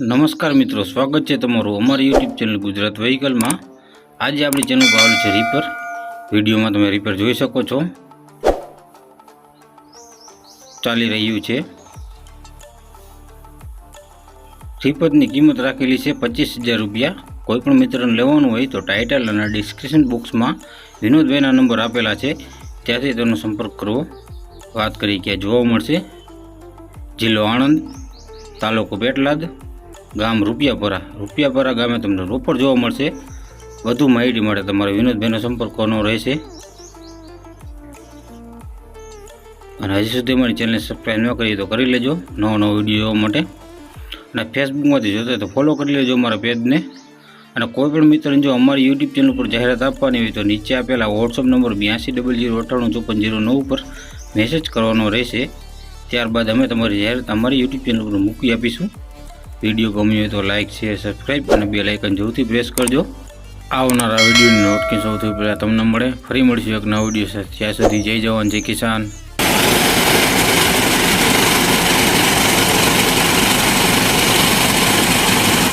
નમસ્કાર મિત્રો, સ્વાગત છે તમારું અમારી યુટ્યુબ ચેનલ ગુજરાત વ્હીકલમાં આજે આપણી ચેનલ પર આવેલું છે રીપર વિડીયોમાં તમે રીપર જોઈ શકો છો. ચાલી રહ્યું છે. રીપરની કિંમત રાખેલી છે પચીસ હજાર રૂપિયા. કોઈ પણ મિત્રને લેવાનું હોય તો ટાઇટલ અને ડિસ્ક્રિપ્શન બોક્સમાં વિનોદભાઈના નંબર આપેલા છે. ત્યાંથી તેનો સંપર્ક કરવો. વાત કરી ક્યાં જોવા મળશે. જિલ્લો આણંદ, તાલુકો પેટલાદ ગામ રૂપિયાપરા. રૂપિયાપરા ગામે તમને રોપડ જોવા મળશે. વધુ માહિતી માટે તમારે વિનોદભાઈનો સંપર્ક કરવાનો રહેશે. અને હજી સુધી અમારી ચેનલને સબસ્ક્રાઈબ ન કરી તો કરી લેજો નવો નવો વીડિયો જોવા માટે. અને ફેસબુકમાંથી જોતા તો ફોલો કરી લેજો અમારા પેજને અને કોઈ પણ મિત્રને જો અમારી યુટ્યુબ ચેનલ પર જાહેરાત આપવાની હોય તો નીચે આપેલા વોટ્સઅપ નંબર બ્યાસી ડબલ જીરો અઠ્ઠાણું ચોપન જીરો નવ પર મેસેજ કરવાનો રહેશે. ત્યારબાદ અમે તમારી જાહેરાત અમારી યુટ્યુબ ચેનલ પર મૂકી આપીશું. વીડિયો ગમ્યો હોય તો લાઇક શેર સબસ્ક્રાઈબ અને બે લાઇકન જરૂરથી પ્રેસ કરજો. આવનારા વિડીયોની કે સૌથી પહેલાં તમને મળે. ફરી મળીશું એક નવો વીડિયો ત્યાં સુધી જય જવાન, જય કિસાન.